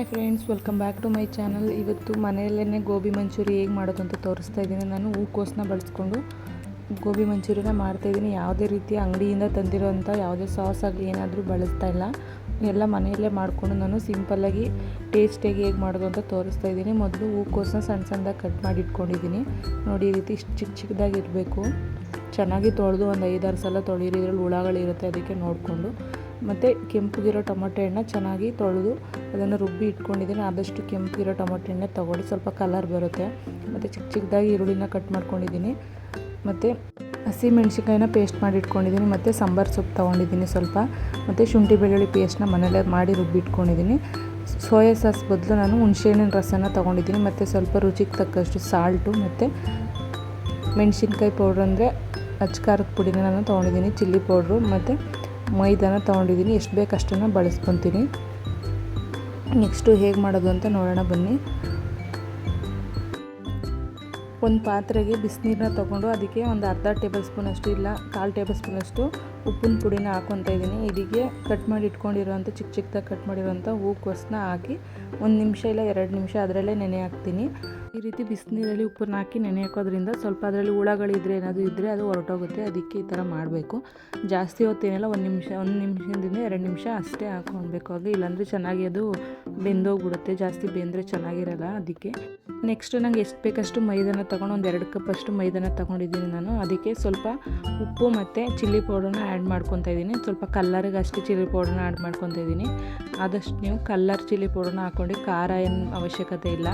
Hi friends, welcome back to my channel. ಇವತ್ತು ಮನೆಯಲ್ಲೇ ಗೋಬಿ ಮಂಚೂರಿ ಹೇಗೆ ಮಾಡೋದು ಅಂತ ತೋರಿಸ್ತಾ ಇದ್ದೀನಿ. ನಾನು ಹೂಕೋಸನ್ನ ಬಳಸ್ಕೊಂಡು ಗೋಬಿ ಮಂಚೂರಿನ ಮಾಡ್ತಾಯಿದ್ದೀನಿ ಯಾವುದೇ ರೀತಿಯ ಅಂಗಡಿಯಿಂದ ತಂದಿರೋಂಥ ಯಾವುದೇ ಸಾಸ್ ಆಗಲಿ ಏನಾದರೂ ಬಳಸ್ತಾ ಇಲ್ಲ. ಎಲ್ಲ ಮನೆಯಲ್ಲೇ ಮಾಡಿಕೊಂಡು ನಾನು ಸಿಂಪಲ್ಲಾಗಿ ಟೇಸ್ಟಿಯಾಗಿ ಹೇಗೆ ಮಾಡೋದು ಅಂತ ತೋರಿಸ್ತಾ ಇದ್ದೀನಿ. ಮೊದಲು ಹೂಕೋಸನ್ನ ಸಣ್ಣ ಸಣ್ಣದಾಗಿ ಕಟ್ ಮಾಡಿ ಇಟ್ಕೊಂಡಿದ್ದೀನಿ. ನೋಡಿ, ಈ ರೀತಿ ಇಷ್ಟು ಚಿಕ್ಕ ಚಿಕ್ಕದಾಗಿ ಇರಬೇಕು. ಚೆನ್ನಾಗಿ ತೊಳೆದು ಒಂದು ಐದಾರು ಸಲ ತೊಳೀರಿ. ಇದ್ರಲ್ಲಿ ಹುಳಗಳಿರುತ್ತೆ, ಅದಕ್ಕೆ ನೋಡಿಕೊಂಡು. ಮತ್ತು ಕೆಂಪಗಿರೋ ಟೊಮೊಟೊ ಹಣ್ಣು ಚೆನ್ನಾಗಿ ತೊಳೆದು ಅದನ್ನು ರುಬ್ಬಿ ಇಟ್ಕೊಂಡಿದ್ದೀನಿ. ಆದಷ್ಟು ಕೆಂಪಗಿರೋ ಟೊಮೊಟೊ ಹಣ್ಣೆ ತೊಗೊಳ್ಳಿ. ಸ್ವಲ್ಪ ಕಲರ್ ಬರುತ್ತೆ. ಮತ್ತು ಚಿಕ್ಕ ಚಿಕ್ಕದಾಗಿ ಈರುಳ್ಳಿನ ಕಟ್ ಮಾಡ್ಕೊಂಡಿದ್ದೀನಿ. ಮತ್ತು ಹಸಿ ಮೆಣಸಿನ್ಕಾಯಿನ ಪೇಸ್ಟ್ ಮಾಡಿ ಇಟ್ಕೊಂಡಿದ್ದೀನಿ. ಮತ್ತು ಸಾಂಬಾರು ಸೊಪ್ಪು ತೊಗೊಂಡಿದ್ದೀನಿ ಸ್ವಲ್ಪ. ಮತ್ತು ಶುಂಠಿ ಬೆಳ್ಳುಳ್ಳಿ ಪೇಸ್ಟ್ನ ಮನೇಲೇ ಮಾಡಿ ರುಬ್ಬಿ ಇಟ್ಕೊಂಡಿದ್ದೀನಿ. ಸೋಯಾ ಸಾಸ್ ಬದಲು ನಾನು ಹುಣಸೆಹಣ್ಣಿನ ರಸನ ತೊಗೊಂಡಿದ್ದೀನಿ. ಮತ್ತು ಸ್ವಲ್ಪ ರುಚಿಗೆ ತಕ್ಕಷ್ಟು ಸಾಲ್ಟು ಮತ್ತು ಮೆಣಸಿನ್ಕಾಯಿ ಪೌಡ್ರ್ ಅಂದರೆ ಅಚ್ಕಾರದ ಪುಡಿನ ನಾನು ತೊಗೊಂಡಿದ್ದೀನಿ. ಚಿಲ್ಲಿ ಪೌಡ್ರು ಮತ್ತು ಮೈದಾನ ತೊಗೊಂಡಿದ್ದೀನಿ. ಎಷ್ಟು ಬೇಕಷ್ಟನ್ನು ಬಳಸ್ಕೊತೀನಿ. ನೆಕ್ಸ್ಟು ಹೇಗೆ ಮಾಡೋದು ಅಂತ ನೋಡೋಣ ಬನ್ನಿ. ಒಂದು ಪಾತ್ರೆಗೆ ಬಿಸಿನೀರನ್ನ ತೊಗೊಂಡು ಅದಕ್ಕೆ ಒಂದು ಅರ್ಧ ಟೇಬಲ್ ಸ್ಪೂನಷ್ಟು ಇಲ್ಲ, ಕಾಲು ಟೇಬಲ್ ಸ್ಪೂನಷ್ಟು ಉಪ್ಪಿನ ಪುಡಿನ ಹಾಕ್ಕೊತಾ ಇದ್ದೀನಿ. ಇದಕ್ಕೆ ಕಟ್ ಮಾಡಿ ಇಟ್ಕೊಂಡಿರೋಂಥ ಚಿಕ್ಕ ಚಿಕ್ಕದಾಗಿ ಕಟ್ ಮಾಡಿರೋಂಥ ಹೂಕೋಸನ್ನ ಹಾಕಿ ಒಂದು ನಿಮಿಷ ಇಲ್ಲ ಎರಡು ನಿಮಿಷ ಅದರಲ್ಲೇ ನೆನೆ ಹಾಕ್ತೀನಿ. ಈ ರೀತಿ ಬಿಸಿನೀರಲ್ಲಿ ಉಪ್ಪನ್ನು ಹಾಕಿ ನೆನೆ ಹಾಕೋದ್ರಿಂದ ಸ್ವಲ್ಪ ಅದರಲ್ಲಿ ಹುಳಗಳಿದ್ರೆ ಏನಾದರೂ ಇದ್ದರೆ ಅದು ಹೊರಟೋಗುತ್ತೆ. ಅದಕ್ಕೆ ಈ ಥರ ಮಾಡಬೇಕು. ಜಾಸ್ತಿ ಹೊತ್ತೇನಿಲ್ಲ ಒಂದು ನಿಮಿಷ, ಒಂದು ನಿಮಿಷದಿಂದ ಎರಡು ನಿಮಿಷ ಅಷ್ಟೇ ಹಾಕ್ಕೊಳ್ಬೇಕು. ಆಗ ಇಲ್ಲಾಂದರೆ ಚೆನ್ನಾಗಿ ಅದು ಬೆಂದೋಗ್ಬಿಡುತ್ತೆ. ಜಾಸ್ತಿ ಬೆಂದರೆ ಚೆನ್ನಾಗಿರಲ್ಲ ಅದಕ್ಕೆ. ನೆಕ್ಸ್ಟ್ ನಂಗೆ ಎಷ್ಟು ಬೇಕಷ್ಟು ಮೈದಾನ ತೊಗೊಂಡು ಒಂದು ಎರಡು ಕಪ್ ಅಷ್ಟು ಮೈದಾನ ತೊಗೊಂಡಿದ್ದೀನಿ ನಾನು. ಅದಕ್ಕೆ ಸ್ವಲ್ಪ ಉಪ್ಪು ಮತ್ತು ಚಿಲ್ಲಿ ಪೌಡರ್ನ ಆ್ಯಡ್ ಮಾಡ್ಕೊತಾ ಇದ್ದೀನಿ. ಸ್ವಲ್ಪ ಕಲ್ಲರಿಗೆ ಅಷ್ಟು ಚಿಲ್ಲಿ ಪೌಡರ್ನ ಆ್ಯಡ್ ಮಾಡ್ಕೊತಾ ಇದ್ದೀನಿ. ಆದಷ್ಟು ನೀವು ಕಲ್ಲರ್ ಚಿಲ್ಲಿ ಪೌಡರ್ನ ಹಾಕ್ಕೊಂಡು ಖಾರ ಏನು ಅವಶ್ಯಕತೆ ಇಲ್ಲ.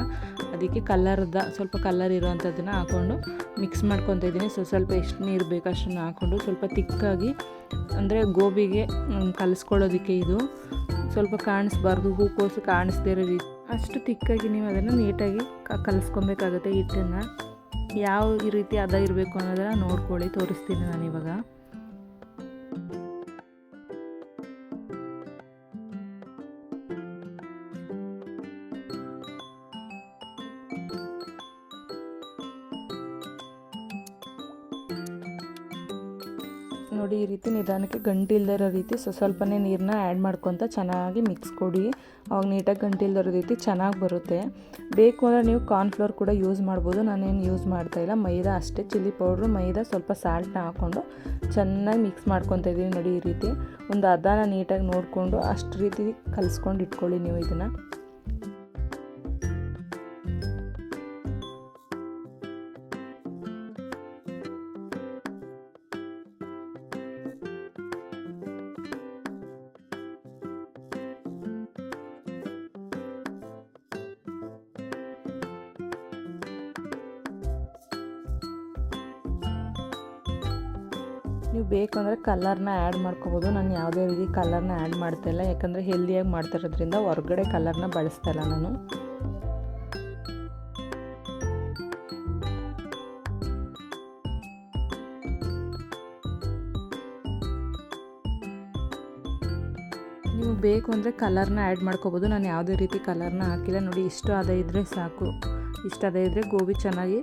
ಅದಕ್ಕೆ ಕಲ್ಲರ್ದ ಸ್ವಲ್ಪ ಕಲ್ಲರ್ ಇರೋವಂಥದ್ದನ್ನು ಹಾಕ್ಕೊಂಡು ಮಿಕ್ಸ್ ಮಾಡ್ಕೊತಾ ಇದ್ದೀನಿ. ಸ್ವಲ್ಪ ಸ್ವಲ್ಪ ಎಷ್ಟು ನೀರು ಬೇಕು ಅಷ್ಟನ್ನು ಹಾಕ್ಕೊಂಡು ಸ್ವಲ್ಪ ತಿಕ್ಕಾಗಿ, ಅಂದರೆ ಗೋಬಿಗೆ ಕಲಿಸ್ಕೊಳ್ಳೋದಕ್ಕೆ ಇದು. ಸ್ವಲ್ಪ ಕಾಣಿಸ್ಬಾರ್ದು, ಹೂಕೋಸು ಕಾಣಿಸ್ದೇ ಇರೋ ರೀತಿ. ಅಷ್ಟು ತಿಕ್ಕಾಗಿ ನೀವು ಅದನ್ನು ನೀಟಾಗಿ ಕಲಿಸ್ಕೊಬೇಕಾಗುತ್ತೆ ಹಿಟ್ಟನ್ನು. ಯಾವ ರೀತಿ ಅದ ಇರಬೇಕು ಅನ್ನೋದನ್ನು ನೋಡ್ಕೊಳ್ಳಿ, ತೋರಿಸ್ತೀನಿ ನಾನಿವಾಗ. ನೋಡಿ, ಈ ರೀತಿ ನಿಧಾನಕ್ಕೆ ಗಂಟಿಲ್ದಿರೋ ರೀತಿ ಸೊ, ಸ್ವಲ್ಪನೇ ನೀರನ್ನ ಆ್ಯಡ್ ಮಾಡ್ಕೊತ ಚೆನ್ನಾಗಿ ಮಿಕ್ಸ್ ಕೊಡಿ. ಅವಾಗ ನೀಟಾಗಿ ಗಂಟಿಲ್ದಿರೋ ರೀತಿ ಚೆನ್ನಾಗಿ ಬರುತ್ತೆ. ಬೇಕು ಅಂದರೆ ನೀವು ಕಾರ್ನ್ಫ್ಲೋರ್ ಕೂಡ ಯೂಸ್ ಮಾಡ್ಬೋದು. ನಾನೇನು ಯೂಸ್ ಮಾಡ್ತಾಯಿಲ್ಲ ಮೈದಾ ಅಷ್ಟೇ, ಚಿಲ್ಲಿ ಪೌಡ್ರು, ಮೈದಾ ಸ್ವಲ್ಪ ಸಾಲ್ಟ್ನ ಹಾಕ್ಕೊಂಡು ಚೆನ್ನಾಗಿ ಮಿಕ್ಸ್ ಮಾಡ್ಕೊತಾ ಇದ್ದೀನಿ ನೋಡಿ ಈ ರೀತಿ. ಒಂದು ಅದನ್ನ ನೀಟಾಗಿ ನೋಡಿಕೊಂಡು ಅಷ್ಟು ರೀತಿ ಕಲಿಸ್ಕೊಂಡು ಇಟ್ಕೊಳ್ಳಿ ನೀವು ಇದನ್ನು. ನೀವು ಬೇಕು ಅಂದರೆ ಕಲರ್ನ ಆ್ಯಡ್ ಮಾಡ್ಕೋಬೋದು. ನಾನು ಯಾವುದೇ ರೀತಿ ಕಲರ್ನ ಆ್ಯಡ್ ಮಾಡ್ತಾಯಿಲ್ಲ ಯಾಕಂದರೆ ಹೆಲ್ದಿಯಾಗಿ ಮಾಡ್ತಾ ಇರೋದ್ರಿಂದ ಹೊರಗಡೆ ಕಲರ್ನ ಬಳಸ್ತಾಯಿಲ್ಲ ನಾನು. ನೀವು ಬೇಕು ಅಂದರೆ ಕಲರ್ನ ಆ್ಯಡ್ ಮಾಡ್ಕೋಬೋದು. ನಾನು ಯಾವುದೇ ರೀತಿ ಕಲರ್ನ ಹಾಕಿಲ್ಲ. ನೋಡಿ, ಇಷ್ಟು ಅದ ಇದ್ದರೆ ಸಾಕು. ಇಷ್ಟು ಅದ ಇದ್ದರೆ ಗೋಬಿ ಚೆನ್ನಾಗಿ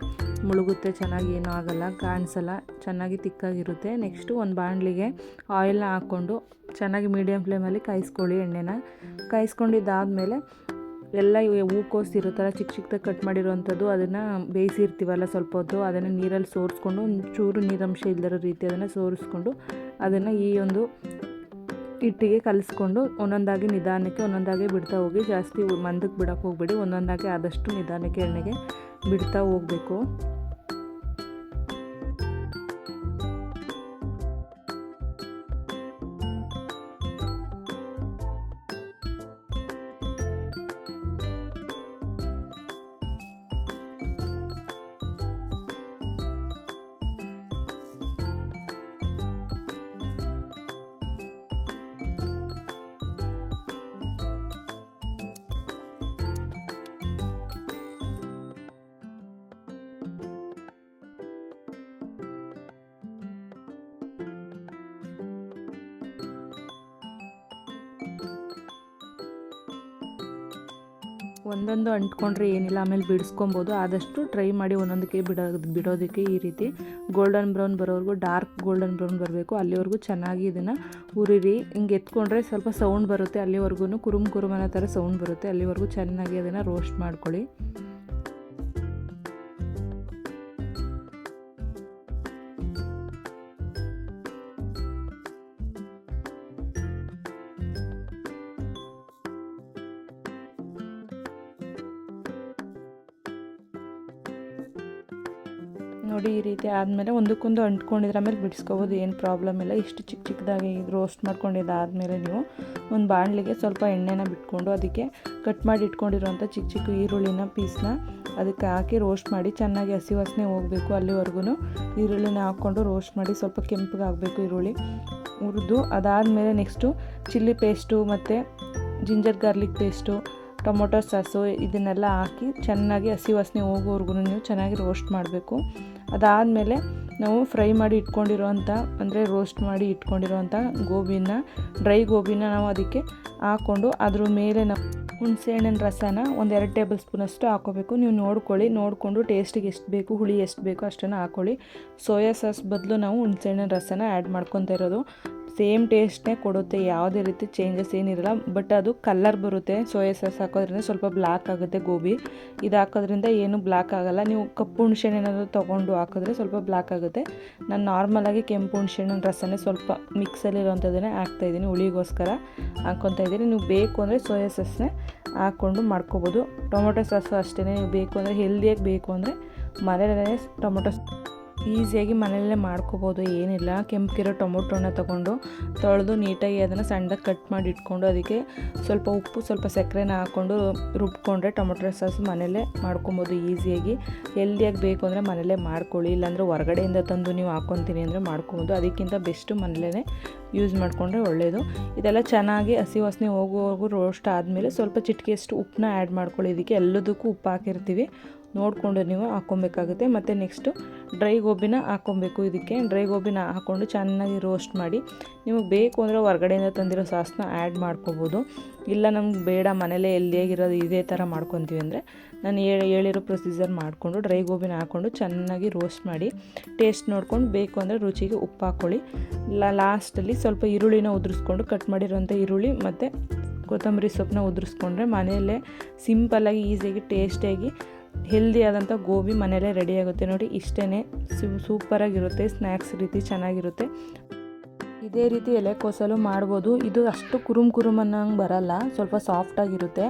ಮುಳುಗುತ್ತೆ, ಚೆನ್ನಾಗಿ ಏನೂ ಆಗೋಲ್ಲ, ಕಾಣಿಸಲ್ಲ, ಚೆನ್ನಾಗಿ ತಿಕ್ಕಾಗಿರುತ್ತೆ. ನೆಕ್ಸ್ಟು ಒಂದು ಬಾಣಲಿಗೆ ಆಯಿಲ್ನ ಹಾಕ್ಕೊಂಡು ಚೆನ್ನಾಗಿ ಮೀಡಿಯಮ್ ಫ್ಲೇಮಲ್ಲಿ ಕಾಯಿಸ್ಕೊಳ್ಳಿ ಎಣ್ಣೆನ. ಕಾಯಿಸ್ಕೊಂಡಿದ್ದಾದಮೇಲೆ ಎಲ್ಲ ಹೂಕೋಸು ಇರುತ್ತಲ್ಲ ಚಿಕ್ಕ ಚಿಕ್ಕದಾಗಿ ಕಟ್ ಮಾಡಿರೋವಂಥದ್ದು ಅದನ್ನು ಬೇಯಿಸಿರ್ತೀವಲ್ಲ ಸ್ವಲ್ಪ ಹೊತ್ತು, ಅದನ್ನು ನೀರಲ್ಲಿ ಸೋರಿಸ್ಕೊಂಡು ಒಂದು ಚೂರು ನೀರಂಶ ಇಲ್ಲದಿರೋ ರೀತಿ ಅದನ್ನು ಸೋರಿಸ್ಕೊಂಡು ಅದನ್ನು ಈ ಒಂದು ಹಿಟ್ಟಿಗೆ ಕಲಿಸ್ಕೊಂಡು ಒಂದೊಂದಾಗಿ ನಿಧಾನಕ್ಕೆ ಒಂದೊಂದಾಗಿ ಬಿಡ್ತಾ ಹೋಗಿ, ಜಾಸ್ತಿ ಮಂದಕ್ಕೆ ಬಿಡೋಕ್ಕೆ ಹೋಗಬೇಡಿ. ಒಂದೊಂದಾಗಿ ಆದಷ್ಟು ನಿಧಾನಕ್ಕೆ ಎಣ್ಣೆಗೆ ಬಿಡ್ತಾ ಹೋಗಬೇಕು. ಒಂದೊಂದು ಅಂಟ್ಕೊಂಡ್ರೆ ಏನಿಲ್ಲ, ಆಮೇಲೆ ಬಿಡಿಸ್ಕೊಬೋದು. ಆದಷ್ಟು ಟ್ರೈ ಮಾಡಿ ಒಂದೊಂದಕ್ಕೆ ಬಿಡೋದು ಬಿಡೋದಕ್ಕೆ ಈ ರೀತಿ. ಗೋಲ್ಡನ್ ಬ್ರೌನ್ ಬರೋವರೆಗೂ ಡಾರ್ಕ್ ಗೋಲ್ಡನ್ ಬ್ರೌನ್ ಬರಬೇಕು. ಅಲ್ಲಿವರೆಗೂ ಚೆನ್ನಾಗಿ ಇದನ್ನು ಉರಿರಿ ಹಿಂಗೆ ಎತ್ಕೊಂಡ್ರೆ ಸ್ವಲ್ಪ ಸೌಂಡ್ ಬರುತ್ತೆ. ಅಲ್ಲಿವರೆಗೂ ಕುರುಮ್ ಕುರುಮನ ಥರ ಸೌಂಡ್ ಬರುತ್ತೆ. ಅಲ್ಲಿವರೆಗೂ ಚೆನ್ನಾಗಿ ಅದನ್ನು ರೋಸ್ಟ್ ಮಾಡ್ಕೊಳ್ಳಿ. ನೋಡಿ ಈ ರೀತಿ ಆದಮೇಲೆ ಒಂದಕ್ಕೊಂದು ಅಂಟ್ಕೊಂಡಿದ್ರೆ ಆಮೇಲೆ ಬಿಡಿಸ್ಕೋಬೋದು, ಏನು ಪ್ರಾಬ್ಲಮ್ ಇಲ್ಲ. ಇಷ್ಟು ಚಿಕ್ಕ ಚಿಕ್ಕದಾಗಿ ರೋಸ್ಟ್ ಮಾಡ್ಕೊಂಡಿದ್ದಾದಮೇಲೆ ನೀವು ಒಂದು ಬಾಣಲಿಗೆ ಸ್ವಲ್ಪ ಎಣ್ಣೆನ ಬಿಟ್ಕೊಂಡು ಅದಕ್ಕೆ ಕಟ್ ಮಾಡಿ ಇಟ್ಕೊಂಡಿರುವಂಥ ಚಿಕ್ಕ ಚಿಕ್ಕ ಈರುಳ್ಳಿನ ಪೀಸ್ನ ಅದಕ್ಕೆ ಹಾಕಿ ರೋಸ್ಟ್ ಮಾಡಿ, ಚೆನ್ನಾಗಿ ಹಸಿ ವಾಸನೆ ಹೋಗಬೇಕು ಅಲ್ಲಿವರೆಗೂ ಈರುಳ್ಳಿನ ಹಾಕ್ಕೊಂಡು ರೋಸ್ಟ್ ಮಾಡಿ ಸ್ವಲ್ಪ ಕೆಂಪಗೆ ಆಗಬೇಕು ಈರುಳ್ಳಿ. ಹುರಿದು ಅದಾದಮೇಲೆ ನೆಕ್ಸ್ಟು ಚಿಲ್ಲಿ ಪೇಸ್ಟು ಮತ್ತು ginger garlic paste tomato sauce ಇದನ್ನೆಲ್ಲ ಹಾಕಿ ಚೆನ್ನಾಗಿ ಹಸಿ ವಾಸನೆ ಹೋಗೋವರೆಗೂ ನೀವು ಚೆನ್ನಾಗಿ ರೋಸ್ಟ್ ಮಾಡಬೇಕು. ಅದಾದಮೇಲೆ ನಾವು ಫ್ರೈ ಮಾಡಿ ಇಟ್ಕೊಂಡಿರೋವಂಥ ಅಂದರೆ ರೋಸ್ಟ್ ಮಾಡಿ ಇಟ್ಕೊಂಡಿರೋವಂಥ ಗೋಬಿನ, ಡ್ರೈ ಗೋಬಿನ ನಾವು ಅದಕ್ಕೆ ಹಾಕ್ಕೊಂಡು ಅದ್ರ ಮೇಲೆ ನಾವು ಹುಣಸೆಹಣ್ಣಿನ ರಸನ ಒಂದೆರಡು ಟೇಬಲ್ ಸ್ಪೂನಷ್ಟು ಹಾಕೋಬೇಕು. ನೀವು ನೋಡ್ಕೊಳ್ಳಿ, ನೋಡಿಕೊಂಡು ಟೇಸ್ಟಿಗೆ ಎಷ್ಟು ಬೇಕು, ಹುಳಿ ಎಷ್ಟು ಬೇಕು ಅಷ್ಟನ್ನು ಹಾಕ್ಕೊಳ್ಳಿ ಸೋಯಾ ಸಾಸ್ ಬದಲು ನಾವು ಹುಣಸೆಹಣ್ಣಿನ ರಸನ ಆ್ಯಡ್ ಮಾಡ್ಕೊತಾ ಇರೋದು. ಸೇಮ್ ಟೇಸ್ಟ್ನೇ ಕೊಡುತ್ತೆ, ಯಾವುದೇ ರೀತಿ ಚೇಂಜಸ್ ಏನಿರಲ್ಲ ಬಟ್ ಅದು ಕಲ್ಲರ್ ಬರುತ್ತೆ, ಸೋಯಾ ಸಾಸ್ ಹಾಕೋದ್ರಿಂದ ಸ್ವಲ್ಪ ಬ್ಲ್ಯಾಕ್ ಆಗುತ್ತೆ ಗೋಬಿ. ಇದು ಹಾಕೋದ್ರಿಂದ ಏನು ಬ್ಲ್ಯಾಕ್ ಆಗೋಲ್ಲ, ನೀವು ಕಪ್ಪು ಹುಣ್ಸೆಹಣ್ಣು ಏನಾದರೂ ತೊಗೊಂಡು ಹಾಕಿದ್ರೆ ಸ್ವಲ್ಪ ಬ್ಲ್ಯಾಕ್ ಆಗುತ್ತೆ. ನಾನು ನಾರ್ಮಲಾಗಿ ಕೆಂಪು ಹುಣ್ಸೆಹಣ್ಣಿನ ರಸನೇ ಸ್ವಲ್ಪ ಮಿಕ್ಸಲ್ಲಿರೋಂಥದ್ದನ್ನೇ ಹಾಕ್ತಾಯಿದ್ದೀನಿ ಹುಳಿಗೋಸ್ಕರ. ಹಾಕ್ಕೊತಾ ಇದ್ದೀನಿ, ನೀವು ಬೇಕು ಅಂದರೆ ಸೋಯಾ ಸಾಸ್ನೇ ಹಾಕ್ಕೊಂಡು ಮಾಡ್ಕೋಬೋದು. ಟೊಮೊಟೊ ಸಾಸು ಅಷ್ಟೇ ನೀವು ಬೇಕು ಅಂದರೆ ಹೆಲ್ದಿಯಾಗಿ ಬೇಕು ಅಂದರೆ ಮನೆಯಲ್ಲೇ ಟೊಮೊಟೊ ಈಸಿಯಾಗಿ ಮನೆಯಲ್ಲೇ ಮಾಡ್ಕೋಬೋದು, ಏನಿಲ್ಲ. ಕೆಂಪಿರೋ ಟೊಮೊಟೊನ ತೊಗೊಂಡು ತೊಳೆದು ನೀಟಾಗಿ ಅದನ್ನು ಸಣ್ಣದಾಗಿ ಕಟ್ ಮಾಡಿ ಇಟ್ಕೊಂಡು ಅದಕ್ಕೆ ಸ್ವಲ್ಪ ಉಪ್ಪು, ಸ್ವಲ್ಪ ಸಕ್ಕರೆನ ಹಾಕ್ಕೊಂಡು ರುಬ್ಕೊಂಡ್ರೆ ಟೊಮೊಟೊ ಸಾಸು ಮನೆಯಲ್ಲೇ ಮಾಡ್ಕೊಬೋದು ಈಸಿಯಾಗಿ. ಹೆಲ್ದಿಯಾಗಿ ಬೇಕು ಅಂದರೆ ಮನೆಯಲ್ಲೇ ಮಾಡ್ಕೊಳ್ಳಿ, ಇಲ್ಲಾಂದರೆ ಹೊರಗಡೆಯಿಂದ ತಂದು ನೀವು ಹಾಕ್ಕೊತೀನಿ ಅಂದರೆ ಮಾಡ್ಕೊಬೋದು. ಅದಕ್ಕಿಂತ ಬೆಸ್ಟು ಮನೆಯಲ್ಲೇ ಯೂಸ್ ಮಾಡಿಕೊಂಡ್ರೆ ಒಳ್ಳೆಯದು ಇದೆಲ್ಲ ಚೆನ್ನಾಗಿ ಹಸಿ ವಾಸನೆ ಹೋಗುವವರೆಗೂ ರೋಸ್ಟ್ ಆದಮೇಲೆ ಸ್ವಲ್ಪ ಚಿಟಿಕೆಯಷ್ಟು ಉಪ್ಪನ್ನ ಆ್ಯಡ್ ಮಾಡ್ಕೊಳ್ಳಿ. ಇದಕ್ಕೆ ಎಲ್ಲದಕ್ಕೂ ಉಪ್ಪು ಹಾಕಿರ್ತೀವಿ. ನೋಡಿಕೊಂಡು ನೀವು ಹಾಕ್ಕೊಬೇಕಾಗುತ್ತೆ. ಮತ್ತು ನೆಕ್ಸ್ಟು ಡ್ರೈ ಗೋಬಿನ ಹಾಕ್ಕೊಬೇಕು. ಇದಕ್ಕೆ ಡ್ರೈ ಗೋಬಿನ ಹಾಕ್ಕೊಂಡು ಚೆನ್ನಾಗಿ ರೋಸ್ಟ್ ಮಾಡಿ. ನಿಮಗೆ ಬೇಕು ಅಂದರೆ ಹೊರಗಡೆಯಿಂದ ತಂದಿರೋ ಸಾಸ್ನ ಆ್ಯಡ್ ಮಾಡ್ಕೋಬೋದು. ಇಲ್ಲ ನಮ್ಗೆ ಬೇಡ ಮನೇಲೇ ಎಲ್ಲಿಯಾಗಿರೋದು ಇದೇ ಥರ ಮಾಡ್ಕೊತೀವಿ ಅಂದರೆ ನಾನು ಹೇಳಿ ಹೇಳಿರೋ ಪ್ರೊಸೀಜರ್ ಮಾಡಿಕೊಂಡು ಡ್ರೈ ಗೋಬಿನ ಹಾಕ್ಕೊಂಡು ಚೆನ್ನಾಗಿ ರೋಸ್ಟ್ ಮಾಡಿ. ಟೇಸ್ಟ್ ನೋಡ್ಕೊಂಡು ಬೇಕು ಅಂದರೆ ರುಚಿಗೆ ಉಪ್ಪು ಹಾಕ್ಕೊಳ್ಳಿ ಲಾಸ್ಟಲ್ಲಿ ಸ್ವಲ್ಪ ಈರುಳ್ಳಿನ ಉದುರಿಸ್ಕೊಂಡು ಕಟ್ ಮಾಡಿರೋಂಥ ಈರುಳ್ಳಿ ಮತ್ತು ಕೊತ್ತಂಬರಿ ಸೊಪ್ಪನ್ನ ಉದುರಿಸ್ಕೊಂಡ್ರೆ ಮನೆಯಲ್ಲೇ ಸಿಂಪಲ್ಲಾಗಿ ಈಸಿಯಾಗಿ ಟೇಸ್ಟಿಯಾಗಿ ಹೆಲ್ದಿ ಆದಂಥ ಗೋಬಿ ಮನೆಯಲ್ಲೇ ರೆಡಿ ಆಗುತ್ತೆ. ನೋಡಿ ಇಷ್ಟೇ ಸೂಪರಾಗಿರುತ್ತೆ ಸ್ನ್ಯಾಕ್ಸ್ ರೀತಿ ಚೆನ್ನಾಗಿರುತ್ತೆ. ಇದೇ ರೀತಿ ಎಲೆಕೋಸಲು ಮಾಡ್ಬೋದು. ಇದು ಅಷ್ಟು ಕುರುಮ್ ಕುರುಮ್ ಅನ್ನೋಂಗೆ ಬರಲ್ಲ, ಸ್ವಲ್ಪ ಸಾಫ್ಟಾಗಿರುತ್ತೆ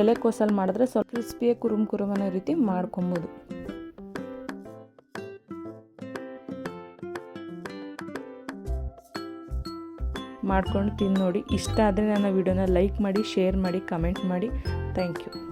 ಎಲೆಕೋಸಲ್ಲಿ ಮಾಡಿದ್ರೆ ಸ್ವಲ್ಪ ಕ್ರಿಸ್ಪಿಯಾಗಿ ಕುರುಮ್ ಕುರುಮ್ ಅನ್ನೋ ರೀತಿ ಮಾಡ್ಕೊಬೋದು. ಮಾಡ್ಕೊಂಡು ತಿಂದು ನೋಡಿ. ಇಷ್ಟ ಆದರೆ ನನ್ನ ವಿಡಿಯೋನ ಲೈಕ್ ಮಾಡಿ ಶೇರ್ ಮಾಡಿ ಕಮೆಂಟ್ ಮಾಡಿ. Thank you